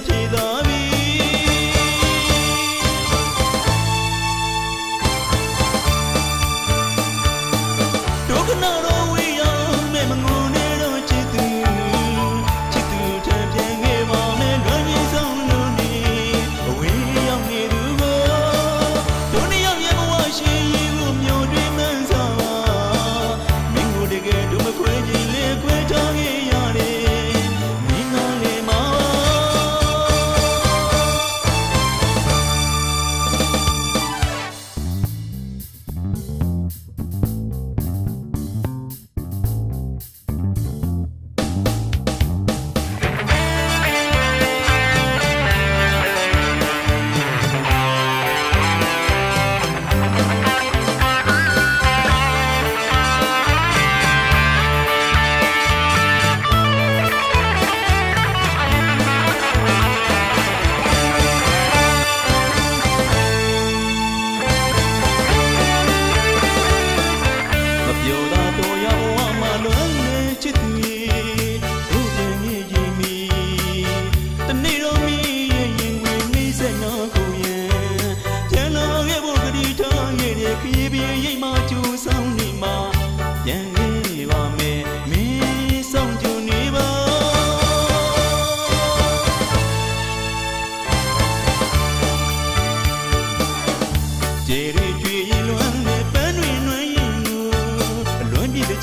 Chida 有大多要我们轮回几天。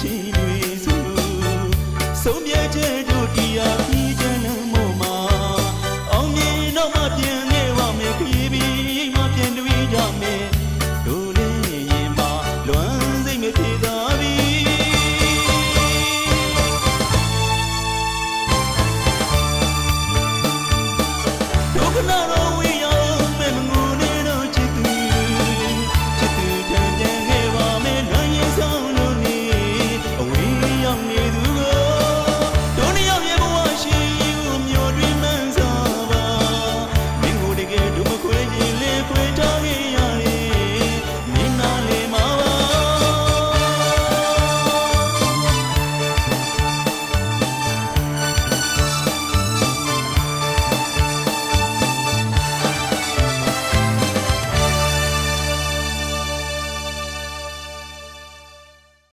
ချင်းတွေစုဆုံးမြတ်ချက်တို့တရားပြီးတဲ့နှမောမှာအောင်မြင်တော့မှပြ